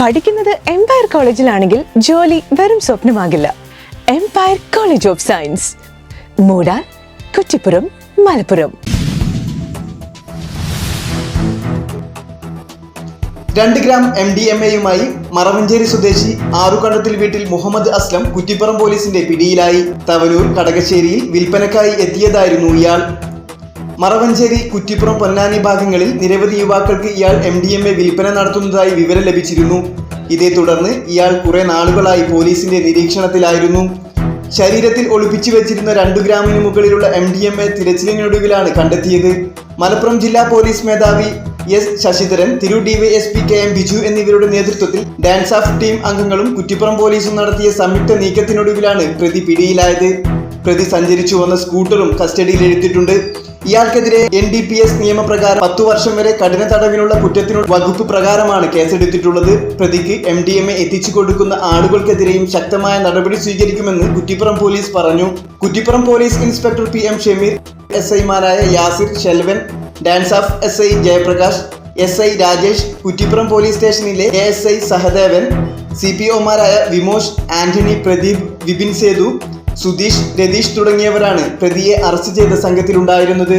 പഠിക്കുന്നത് എംപയർ കോളേജിലാണെങ്കിൽ ജോലി വെറും സ്വപ്നമാകില്ല. Empire college of science Moodar Kuttippuram Malappuram. രണ്ട് ഗ്രാം എം ഡി എം എയുമായി മറവഞ്ചേരി സ്വദേശി ആറുകണ്ടത്തിൽ വീട്ടിൽ മുഹമ്മദ് അസ്ലം കുറ്റിപ്പുറം പോലീസിന്റെ പിടിയിലായി. തവനൂർ കടകശ്ശേരിയിൽ വിൽപ്പനക്കായി എത്തിയതായിരുന്നു ഇയാൾ. മറവഞ്ചേരി കുറ്റിപ്പുറം പൊന്നാനി ഭാഗങ്ങളിൽ നിരവധി യുവാക്കൾക്ക് ഇയാൾ എം ഡി എം എ വിൽപ്പന നടത്തുന്നതായി വിവരം ലഭിച്ചിരുന്നു. ഇതേ തുടർന്ന് ഇയാൾ കുറെ നാളുകളായി പോലീസിന്റെ നിരീക്ഷണത്തിലായിരുന്നു. ശരീരത്തിൽ ഒളിപ്പിച്ചു വെച്ചിരുന്ന രണ്ടു ഗ്രാമിന് മുകളിലുള്ള എം ഡി എം എ തിരച്ചിലിനൊടുവിലാണ് കണ്ടെത്തിയത്. മലപ്പുറം ജില്ലാ പോലീസ് മേധാവി എസ് ശശിധരൻ തിരു ഡിവൈഎസ്പി കെ എം ബിജു എന്നിവരുടെ നേതൃത്വത്തിൽ ഡാൻസ് ഓഫ് ടീം അംഗങ്ങളും കുറ്റിപ്പുറം പോലീസും നടത്തിയ സംയുക്ത നീക്കത്തിനൊടുവിലാണ് പ്രതി പിടിയിലായത്. പ്രതി സഞ്ചരിച്ചു വന്ന സ്കൂട്ടറും കസ്റ്റഡിയിൽ എടുത്തിട്ടുണ്ട് ഇയാൾക്കെതിരെ എൻ ഡി പി എസ് നിയമപ്രകാരം പത്തു വർഷം വരെ കഠിന തടവിനുള്ള കുറ്റത്തിനുള്ള വകുപ്പ് പ്രകാരമാണ് കേസെടുത്തിട്ടുള്ളത്. പ്രതിക്ക് എം ഡി എം എ എത്തിച്ചു കൊടുക്കുന്ന ആളുകൾക്കെതിരെയും ശക്തമായ നടപടി സ്വീകരിക്കുമെന്ന് കുറ്റിപ്പുറം പോലീസ് പറഞ്ഞു. Kuttippuram police inspector P M Shameer S ഐമാരായ Yasir Selvan dance of S I Jayaprakash S I Rajesh Kuttippuram police സ്റ്റേഷനിലെ A S I Sahadevan C P ഒമാരായ Vimosh Antony Pradeep Vipin Sethu Sudheesh Ratheesh തുടങ്ങിയവരാണ് പ്രതിയെ അറസ്റ്റ് ചെയ്ത സംഘത്തിലുണ്ടായിരുന്നത്.